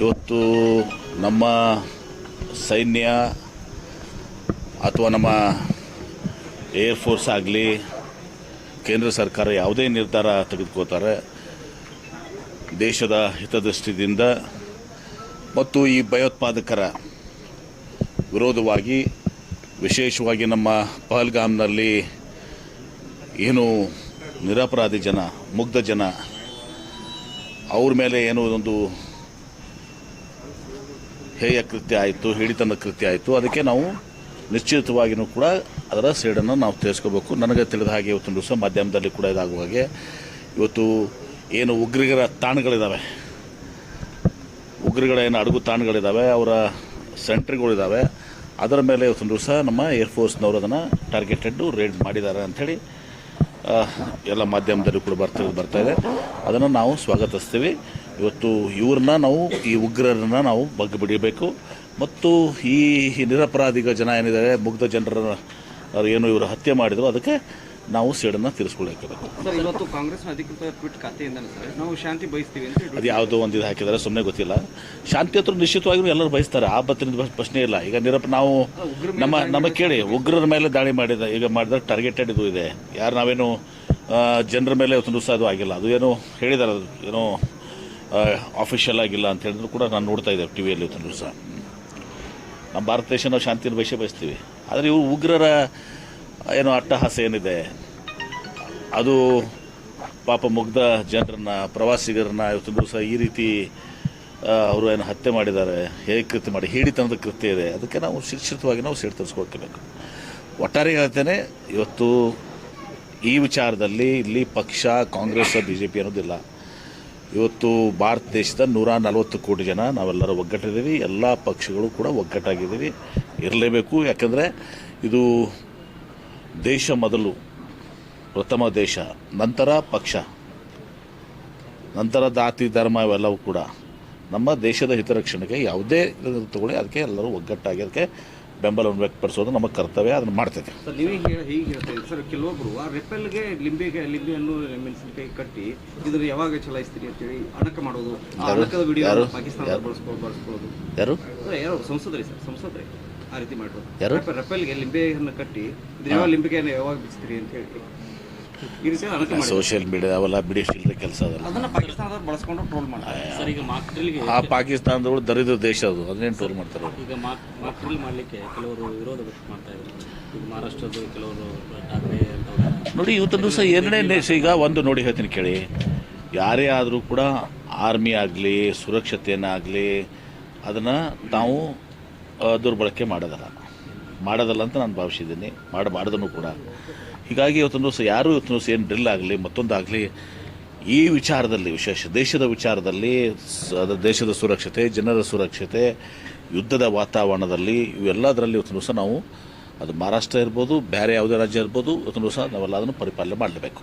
ಇವತ್ತು ನಮ್ಮ ಸೈನ್ಯ ಅಥವಾ ನಮ್ಮ ಏರ್ ಫೋರ್ಸ್ ಆಗಲಿ, ಕೇಂದ್ರ ಸರ್ಕಾರ ಯಾವುದೇ ನಿರ್ಧಾರ ತೆಗೆದುಕೋತಾರೆ ದೇಶದ ಹಿತದೃಷ್ಟಿಯಿಂದ ಮತ್ತು ಈ ಭಯೋತ್ಪಾದಕರ ವಿರೋಧವಾಗಿ, ವಿಶೇಷವಾಗಿ ನಮ್ಮ ಪಹಲ್ಗಾಮ್ನಲ್ಲಿ ಏನು ನಿರಪರಾಧಿ ಜನ, ಮುಗ್ಧ ಜನ, ಅವ್ರ ಮೇಲೆ ಏನೋ ಒಂದು ಹೇಯ ಕೃತ್ಯ ಆಯಿತು, ಹಿಡಿತನ ಕೃತ್ಯ ಆಯಿತು, ಅದಕ್ಕೆ ನಾವು ನಿಶ್ಚಿತವಾಗಿಯೂ ಕೂಡ ಅದರ ಸೇಡನ್ನು ನಾವು ತಿಳಿಸ್ಕೋಬೇಕು. ನನಗೆ ತಿಳಿದ ಹಾಗೆ ಇವತ್ತೊಂದು ದಿವಸ ಮಾಧ್ಯಮದಲ್ಲಿ ಕೂಡ ಇದಾಗುವ ಹಾಗೆ. ಇವತ್ತು ಏನು ಉಗ್ರಿಗರ ತಾಣಗಳಿದ್ದಾವೆ ಉಗ್ರಿಗಳ ಏನು ಅಡುಗು ತಾಣಗಳಿದ್ದಾವೆ ಅವರ ಸೆಂಟ್ರಿಗಳಿದ್ದಾವೆ ಅದರ ಮೇಲೆ ಇವತ್ತೊಂದು ದಿವಸ ನಮ್ಮ ಏರ್ಫೋರ್ಸ್ನವರು ಅದನ್ನು ಟಾರ್ಗೆಟೆಡ್ಡು ರೇಡ್ ಮಾಡಿದ್ದಾರೆ ಅಂಥೇಳಿ ಎಲ್ಲ ಮಾಧ್ಯಮದಲ್ಲಿ ಕೂಡ ಬರ್ತಾ ಬರ್ತಾ ಇದೆ. ಅದನ್ನು ನಾವು ಸ್ವಾಗತಿಸ್ತೀವಿ. ಇವತ್ತು ಇವ್ರನ್ನ ನಾವು ಈ ಉಗ್ರರನ್ನ ನಾವು ಬಗ್ಗು ಬಿಡಬೇಕು. ಮತ್ತು ಈ ನಿರಪರಾಧಿಗ ಜನ ಏನಿದ್ದಾರೆ ಮುಗ್ಧ ಜನರ ಅವ್ರು ಏನು ಇವರು ಹತ್ಯೆ ಮಾಡಿದ್ರು ಅದಕ್ಕೆ ನಾವು ಸೇಡನ್ನು ತೀರಿಸ್ಕೊಳ್ಬೇಕು ಸರ್ ಇವತ್ತು ಕಾಂಗ್ರೆಸ್ನ ಅಧಿಕೃತ ಟ್ವೀಟ್ ಖಾತೆಯಿಂದ ಸರ್? ನಾವು ಶಾಂತಿ ಬಯಸ್ತೀವಿ ಅಂತ ಅದು ಯಾವುದೋ ಒಂದು ಇದು ಹಾಕಿದ್ದಾರೆ ಸುಮ್ಮನೆ ಗೊತ್ತಿಲ್ಲ. ಶಾಂತಿ ಹತ್ರ ನಿಶ್ಚಿತವಾಗಿಯೂ ಎಲ್ಲರೂ ಬಯಸ್ತಾರೆ ಆ ಬತ್ತಿನ ಪ್ರಶ್ನೆ ಇಲ್ಲ. ಈಗ ನಿರಪ ನಾವು ನಮ್ಮ ನಮ್ಮ ಕೇಳಿ ಉಗ್ರರ ಮೇಲೆ ದಾಳಿ ಮಾಡಿದ ಈಗ ಮಾಡಿದ್ರೆ ಟಾರ್ಗೆಟೆಡ್ ಇದು ಇದೆ. ಯಾರು ನಾವೇನು ಜನರ ಮೇಲೆ ಒಂದು ಅದು ಆಗಿಲ್ಲ. ಅದು ಏನು ಹೇಳಿದ್ದಾರೆ ಅದು ಏನೋ ಆಫಿಷಿಯಲ್ ಆಗಿಲ್ಲ ಅಂತ ಹೇಳಿದ್ರು ಕೂಡ ನಾನು ನೋಡ್ತಾ ಇದ್ದೆ ಟಿ ವಿಯಲ್ಲಿ ಇವತ್ತೊಂದು ಸಹ ನಮ್ಮ ಭಾರತ ದೇಶ ನಾವು ಶಾಂತಿಯನ್ನು ಬಯಸೇ ಬಯಸ್ತೀವಿ. ಆದರೆ ಇವು ಉಗ್ರರ, ಏನು ಅಟ್ಟಹಾಸ ಏನಿದೆ? ಅದು ಪಾಪ ಮುಗ್ಧ ಜನರನ್ನ, ಪ್ರವಾಸಿಗರನ್ನ ಇವತ್ತು ದಿವಸ ಈ ರೀತಿ ಅವರು ಏನು ಹತ್ಯೆ ಮಾಡಿದ್ದಾರೆ, ಹೇಗೆ ಕೃತ್ಯ ಮಾಡಿ, ಹಿಡಿತನದ ಕೃತ್ಯ ಇದೆ. ಅದಕ್ಕೆ ನಾವು ಶಿಕ್ಷಿತವಾಗಿ ನಾವು ಸೇಡ್ ತರಿಸ್ಕೊಳ್ಬೇಕು ಒಟ್ಟಾರೆ ಹೇಳ್ತೇನೆ, ಇವತ್ತು ಈ ವಿಚಾರದಲ್ಲಿ ಇಲ್ಲಿ ಪಕ್ಷ, ಕಾಂಗ್ರೆಸ್ ಬಿ ಜೆ ಪಿ ಅನ್ನೋದಿಲ್ಲ. ಇವತ್ತು ಭಾರತ ದೇಶದ ನೂರ ನಲವತ್ತು ಕೋಟಿ ಜನ ನಾವೆಲ್ಲರೂ ಒಗ್ಗಟ್ಟಿದ್ದೀವಿ. ಎಲ್ಲ ಪಕ್ಷಗಳು ಕೂಡ ಒಗ್ಗಟ್ಟಾಗಿದ್ದೀವಿ. ಇರಲೇಬೇಕು. ಯಾಕಂದರೆ ಇದು ದೇಶ ಮೊದಲು, ಪ್ರಥಮ ದೇಶ, ನಂತರ ಪಕ್ಷ, ನಂತರ ಜಾತಿ, ಧರ್ಮ ಇವೆಲ್ಲವೂ ಕೂಡ ನಮ್ಮ ದೇಶದ ಹಿತರಕ್ಷಣೆಗೆ ಯಾವುದೇ ತಗೊಳ್ಳಿ, ಅದಕ್ಕೆ ಎಲ್ಲರೂ ಒಗ್ಗಟ್ಟಾಗಿ, ಅದಕ್ಕೆ ಬೆಂಬಲವನ್ನು ವ್ಯಕ್ತಪಡಿಸೋದು ನಮ್ಮ ಕರ್ತವ್ಯ ಅದನ್ನು ಮಾಡ್ತೈತೆ ಸರ್ ನೀವು ಹೀಗೆ ಹೀಗೆ ಹೇಳ್ತಾ ಇದ್ದೀರಿ ಸರ್ ಕೆಲವೊಬ್ಬರು ಆ ರೆಪೆಲ್ಗೆ ಲಿಂಬೆಗೆ ಲಿಂಬೆಯನ್ನು ಮೆಣಸಿನಕಾಯಿ ಕಟ್ಟಿ ಇದನ್ನ ಯಾವಾಗ ಚಲಾಯಿಸ್ತೀರಿ ಅಂತೇಳಿ ಅಣಕ ಮಾಡೋದು ಆ? ಅಣಕದ ವಿಡಿಯೋ? ಪಾಕಿಸ್ತಾನ ಯಾರು? ಬಳಸ್ಕೊ ಬಳಸ್ಕೊಳ್ಳೋದು ಯಾರು ಸರ್ ಯಾರೋ ಸಂಸದರಿ ಸರ್ ಸಂಸದರಿ ಆ ರೀತಿ ಮಾಡೋದು ಯಾರು? ರೆಪೆಲ್- ರೆಪೆಲ್ಗೆ ಲಿಂಬೆಯನ್ನು ಕಟ್ಟಿ ಇದನ್ನ ಲಿಂಬೆಗೆ ಯಾವಾಗ ಬಿಚ್ತೀರಿ ಅಂತ ಹೇಳಿ ಈ ರೀತಿ ಅಣಕ ಮಾಡಿ ಸೋಷಿಯಲ್ ಮೀಡಿಯಾ ಅವೆಲ್ಲ ಬಿಡಿ ಚಿಲ್ಲರೆ ಕೆಲಸ ಅದಲ್ಲ. ಅದನ್ನ ಪಾಕಿಸ್ತಾನದವ್ರು ಬಳಸ್ಕೊಂಡು ಟ್ರೋಲ್ ಮಾಡ್ತಾರೆ. ಸರ್ ಈಗ ಮಾಕ್ ಡ್ರಿಲ್ಗೆ ಆ ಪಾಕಿಸ್ತಾನದವರು ದರಿದ್ರ ದೇಶ ಅದು ಅದನ್ನೇನು ಟ್ರೋಲ್ ಮಾಡ್ತಾರೆ ಈಗ ಮಾಕ್ ಮಾಕ್ ಡ್ರಿಲ್ ಮಾಡಲಿಕ್ಕೆ ಕೆಲವರು ವಿರೋಧ ವ್ಯಕ್ತ ಮಾಡ್ತಾ ಇದ್ದಾರೆ. ಈಗ ಮಹಾರಾಷ್ಟ್ರದ ಕೆಲವರು ಠಾಕ್ರೆ ಅಂತವ್ರು ನೋಡಿ ಇವತ್ತೊಂದು ದಿವಸ ಎರಡನೇ ದೇಶ ಈಗ ಒಂದು ನೋಡಿ ಹೇಳ್ತೀನಿ ಕೇಳಿ. ಯಾರೇ ಆದರೂ ಕೂಡ ಆರ್ಮಿ ಆಗಲಿ ಸುರಕ್ಷತೆಯನ್ನಾಗಲಿ ಅದನ್ನು ನಾವು ದುರ್ಬಳಕೆ ಮಾಡೋದಲ್ಲ. ಮಾಡೋದಲ್ಲ ಅಂತ ನಾನು ಭಾವಿಸಿದ್ದೀನಿ. ಮಾಡಬಾರ್ದನ್ನು ಕೂಡ. ಹೀಗಾಗಿ ಇವತ್ತೊಂದು ದಿವಸ ಯಾರು ಇವತ್ತೊಂದು ದಿವಸ ಏನು ಡ್ರಿಲ್ ಆಗಲಿ, ಮತ್ತೊಂದಾಗಲಿ ಈ ವಿಚಾರದಲ್ಲಿ, ವಿಶೇಷ ದೇಶದ ವಿಚಾರದಲ್ಲಿ ದೇಶದ ಸುರಕ್ಷತೆ, ಜನರ ಸುರಕ್ಷತೆ, ಯುದ್ಧದ ವಾತಾವರಣದಲ್ಲಿ ಇವೆಲ್ಲದರಲ್ಲಿ ಇವತ್ತೊಂದು ದಿವಸ ನಾವು, ಅದು ಮಹಾರಾಷ್ಟ್ರ ಇರ್ಬೋದು, ಬೇರೆ ಯಾವುದೇ ರಾಜ್ಯ ಇರ್ಬೋದು ಇವತ್ತೊಂದು ದಿವಸ ನಾವೆಲ್ಲ ಅದನ್ನು ಪರಿಪಾಲನೆ ಮಾಡಲೇಬೇಕು.